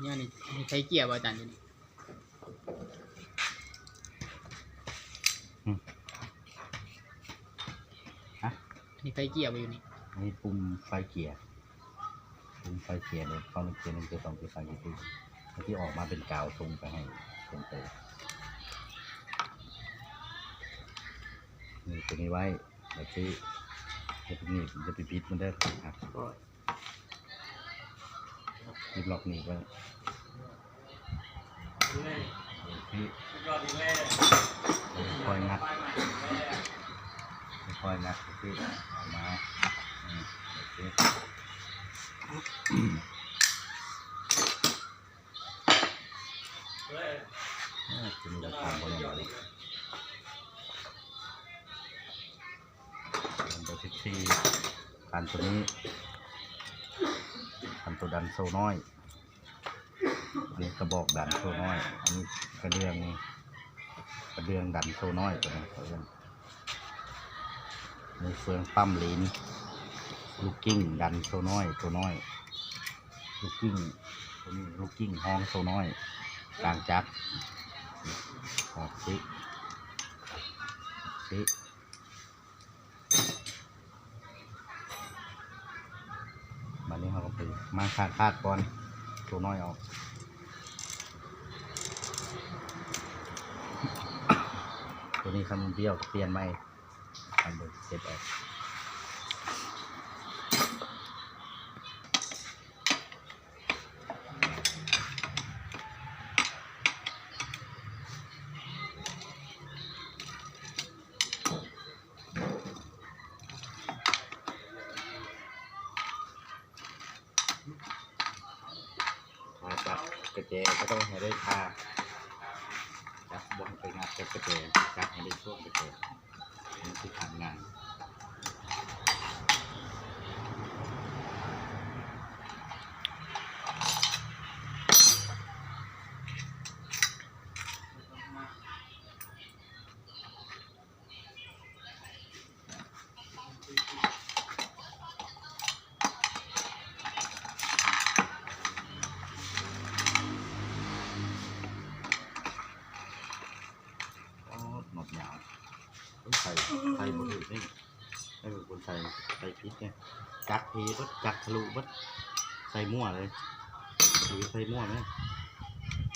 เนี่ยนี่นี่ใช้เกียร์ป่ะอาจารย์อยู่นี่ฮะนี่ใช้เกียร์ป่ะอยู่นี่นี่ปุ่มไฟเกียร์ปุ่มไฟเกียร์เนี่ยเข้าในเกียร์หนึ่งเกียร์สองเกียร์สามเกียร์สี่ที่ออกมาเป็นกาวทรงไปให้ตรงเตะนี่ตัวนี้ไว้แบบที่ไอ้พวกนี้มันจะไปพิษมันได้ครับ ยิบล็อกนี่ไว้ที่คอยงัดคอยงัดที่ออกมาอืมแบบนี้อ่าตัวนี้เราทำบนอย่างไรตัวที่สี่อันตัวนี้ ตัวดันโซน้อยอันนี้กระบอกดันโซน้อยอันนี้กระเดื่องกระเดื่องดันโซน้อยตัวนี้เขาเรียกมีเฟืองปั้มลิ้นลูกกิ้งดันโซน้อยตัวน้อย ลูกกิ้งตัวนี้ลูกกิ้งห้องโซน้อยกลางจักรออกซิซิ มาคาดคาดก่อน ตัวน้อยออกตัวนี้คำเบี้ยวเปลี่ยนใหม่ทำเบิกเสร็จออก ต้องให้ได้ทาจับบนไปงานจับกระเจจับให้ได้ช่วงกระเจนี่คือทำงาน อ๋อหนวดยาวต้องใส่ใส่บนอื่นนี่ให้เป็นคนใส่ใส่พิษไงจักเพบัดจัก ทะลุบัดใส่มั่วเลยหรือใส่มั่วไหม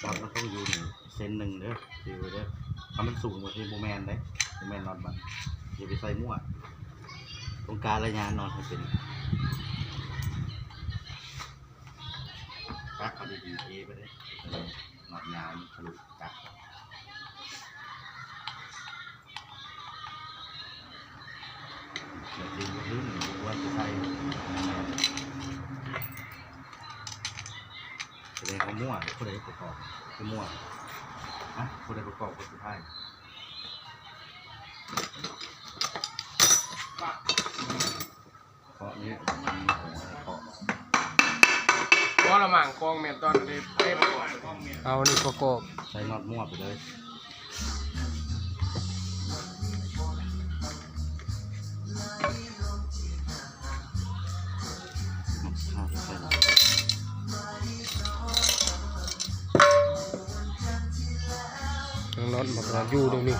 ตอนมันต้องอยืนเซนหนึ่งเด้อยืนเด้อถ้ามันสูงกว่าที่โมแมนเลยโมแมนนอนมันอย่าไปใส่มั่วตรงกลารระยะนอนให้เป็นจักเขาดีๆเอไปเลยนอนยาวมันทะลุจักเดี๋ยวดึงขึ้นดูว่าจะใช่ แสดงเขามั่วผู้ใดประกอบคือมั่วนะผู้ใดประกอบคนสุดท้ายเพราะนี้มีหัวเพราะว่าละหม่างกองเมียนตอนนี้เต้นเอานี่ประกอบใช้น็อตมั่วไปเลย น็อตมันก็อยู่ตรงนี้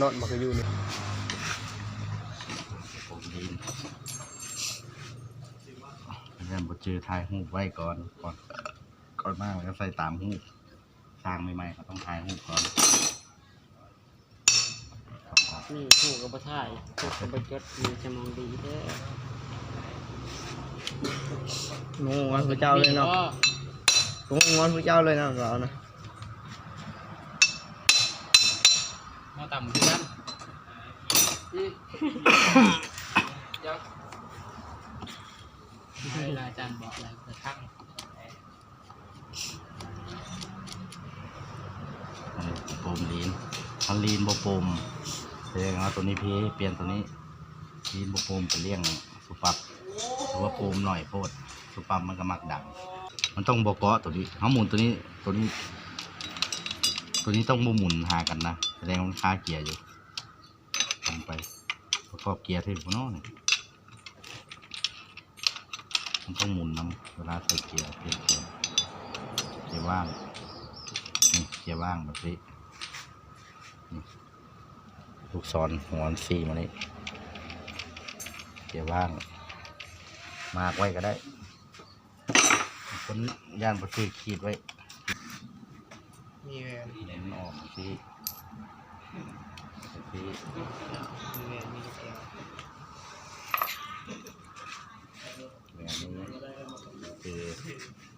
น็อตมันก็อยู่นี่ผมดีนเริ่มบดจือถ่ายรูปไว้ก่อน ก่อนก่อนมากแล้วก็ใส่ตามรูปสร้างใหม่ๆก็ต้องถ่ายรูปก่อนนี่ถูกกับบ่ถ่ายถูกกับบ่จดมีจะมองดีเด้องงงอนพระเจ้าเลยเนาะงงงอนพระเจ้าเลยเนาะเรานะ มาต่ำขึ้นนั่นเวลาอาจารย์บอกอะไรกระทั่งอันนี้โปมลีนคันลีนโบโปมแสดงว่าตัวนี้พี่เปลี่ยนตัวนี้ลีนโบโปมไปเลี้ยงสุปับหรือว่าโปมหน่อยโพดสุปับมันก็มักดังมันต้องโบเกาะตัวนี้เขาหมุนตัวนี้ตัวนี้ ตัวนี้ต้องโบหมุนหากันนะแสดงว่ามันคาเกียร์อยู่ทำไปประกอบเกียร์ที่หัวน้อนี่มันต้องหมุนนํเวลาใส่เกียร์เปลี่ยนเกียร์ว่างนี่เกียร์ว่างแบบนี้ลูกศรหัวสีมานี่เกียร์ว่าง มากไว้ก็ได้คนย่านประตูขีดไว้ มีแหวนเน้นออกสีสีมีแหวนมีแหวนแบบนี้คือ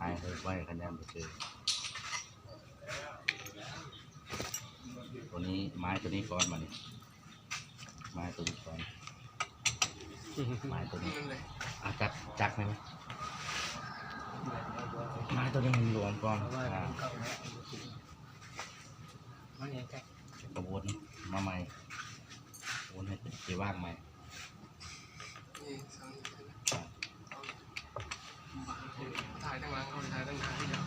หายไปไว้คะแนนไปคือตัวนี้ไม้ตัวนี้ก้อนมานี่ไม้ตัวนี้ก้อนไม้ตัวนี้อาจักจักไหมไม้ตัวนี้มันรวมก่อนอ่า มันยังไงกระวนมาใหม่วนให้เป็นเกียว่างใหม่นี่สองถ่ายทั้งหลังเขาถ่ายทั้งหน้าที่เดียว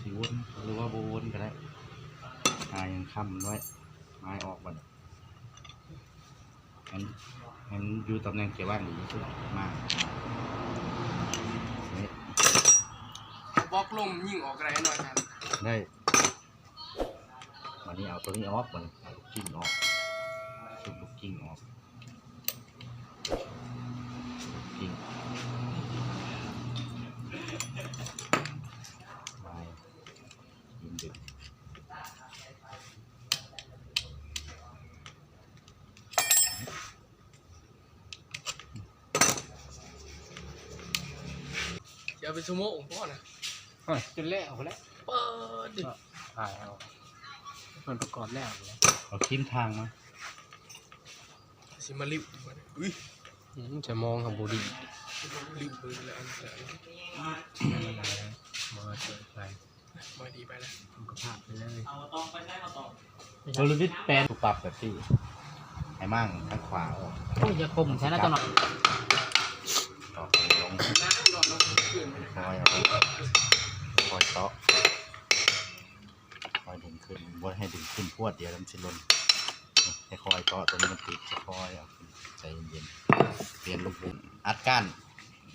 สีวนหรือว่าโบวนก็ได้หายยังค้ำด้วยไม้ออกบัดมันมันอยู่ตำแหน่งเกียว่างดีที่สุดมาก บล็อกลมยิงออกอะไรหน่อยกันได้วันนี้เอาตัวนี้ออกมันเอาลูกกิ้งออกชุบลูกกิ้งออกลูกกิ้งไม้ยิงดึกเดี๋ยวไปสโมกพ่อนะ จนแล้วแล้วเปิดดิถ่ายเอามันประกอบแล้วเลยเอาคิมทางมาสิมาลิบอุ้ยอืมจะมองกับบุรีลิบเลยแล้วอันแต่มาเจอไปมาดีไปแล้วมันก็พลาดไปเลยโดลวิทแปลนปรับแบบที่ให้มั่งทางขวาออกโอ้ยอย่าคมใช่นะจังหวะต่อลงน้ำนอนลงขึ้นไปเลยคอยเอา คอยเตาะคอยดึงขึ้นบ่าให้ดึงขึ้นพวดเดียวแล้วมันสิลนให้คอยเตาะตัวนี้มันติดคอยเอาขึ้นใจเย็นๆเปลี่ยนลูกบุ้งอัดก้าน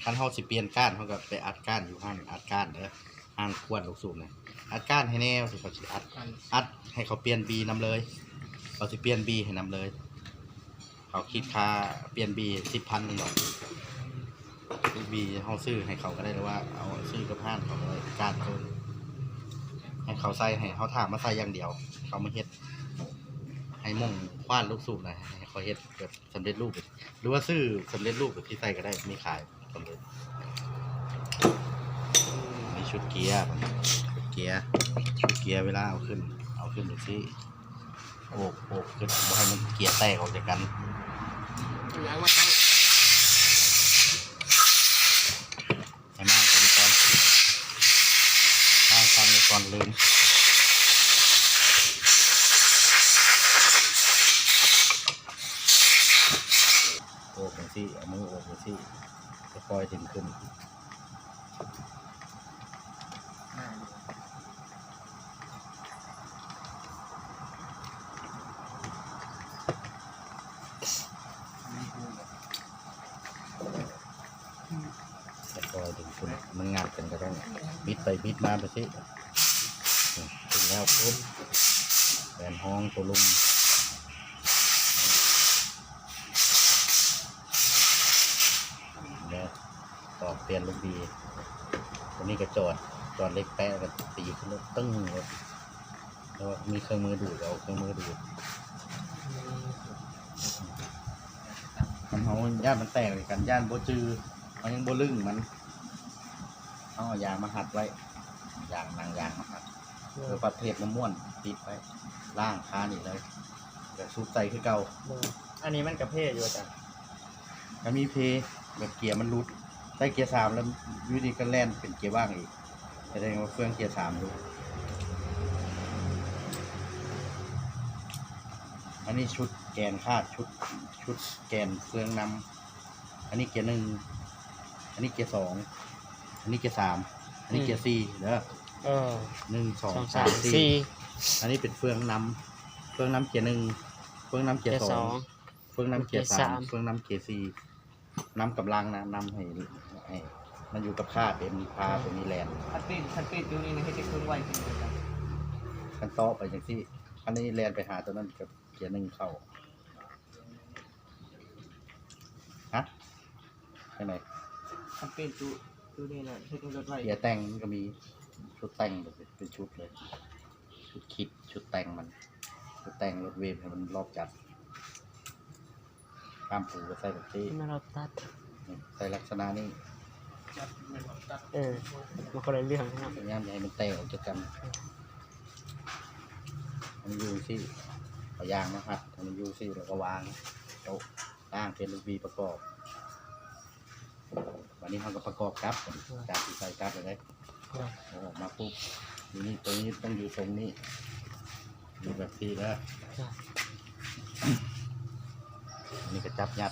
คันเฮาสิเปลี่ยนก้านเฮาก็ไปอัดก้านอยู่ห้างอัดก้านเด้อห้างขวดลูกสูบนะอัดก้านให้แน่สิเขาสิอัดอัดให้เขาเปลี่ยนบีนำเลยเขาสิเปลี่ยนบีให้นำเลย เขาคิดค่าเปลี่ยนบีสิบพันหนึ่งดอก บีเขาซื้อให้เขาก็ได้หรือว่าเอาซื้อกับห้านเขาก็ได้การเขาให้เขาใส่ให้เขาถามมาใส่อย่างเดียว เขามาเฮ็ด ให้มงคว้านลูกสูบหน่อยให้เขาเฮ็ดแบบสำเร็จรูปหรือว่าซื้อสำเร็จรูปแบบที่ใส่ก็ได้มีขายสำเร็จมีชุดเกียร์ชุดเกียร์ชุดเกียร์เวลาเอาขึ้น เอาขึ้นดูสิโอบโอบขึ้นบ่ให้มันเกียร์แตกออกจากกันยางมาให้มากตัวนี้ก่อนข้างฟังนี้ ก่อนลืมโอบกันสิเอามือโอบกันสิค่อยๆดึงขึ้นค่อยๆดึงขึ้นมันงัดกันก็ต้องบิดไปบิดมาไปสิ แล้วปุ๊บแหวนห้องตัวลุมแล้วต่อเปลี่ยนลูกดีตัวนี้ก็จอดจอดเล็กแปะก็ตีขึ้นตึ้งเลยแล้วมีเครื่องมือดูดเอาเครื่องมือดูดมันเขาย่านมันแตกเลยกันย่านโบจือมันยังโบลึงมันเอายางมาหัดไว้ยางนางยางมาหัด เพื่อประเภทน้ำม่วนติดไว้ล่างคานี่เลยเดี๋ยวซุปใส่คือเก่าอันนี้มันกระเพาะอยู่อาจารย์แล้วมีเพแบบเกียร์มันรุดใส่เกียร์สามแล้วอยูดีก็แล่นเป็นเกียร์ว่างอีกแสดงว่าเฟื่องเกียร์สามดูอันนี้ชุดแกนคาดชุดชุดแกนเฟืองนำอันนี้เกียร์หนึ่งอันนี้เกียร์สองอันนี้เกียร์สามอันนี้เกียร์สี่เด้อ เออหนึ่งสองสองสาสามมสี่สี่อันนี้เป็นเฟืองนำเฟืองนำเกียร์หนึ่งเฟืองนำเกียร์สองเฟืองนำเกียร์สามเฟืองนำเกียร์สี่น้ำกำลังนะนำให้ให้มันอยู่กับข้าเป็นพาเป็นมีแลนคันเป็นคันเป็นตัวนี้นะให้ได้เครื่องไวขึ้นเลยครับคันต่อไปอย่างที่อันนี้แลนไปหาตัวนั้นกับเกียร์หนึ่งเข้าฮะใช่ไหมคันเป็นตัวตัวนี้นะให้ได้รถไวเกียร์แต่งมันก็มี ชุดแต่งแบบเป็นชุดเลย ชุดคิดชุดแต่งมัน ชุดแต่งรถเวฟให้มันรอบจัดข้ามปูก็ใส่แบบที่ที่มาเราตัด ใส่ลักษณะนี้จัดเป็นแบบตัดเออมันก็เลยเรื่องนะครับพยายามอย่าให้มันแตกออกจากกันมันอยู่ที่พยางนะครับมันอยู่ที่แล้วก็วางโต๊ะตั้งเป็นลูกบีประกอบ วันนี้เราก็ประกอบครับจากที่ใส่ครับเลย เอาออกมาปุ๊บทีนี้ตัวนี้ต้องอยู่ตรงนี้ อยู่แบบที่แล้วอันนี้ก็จับยัด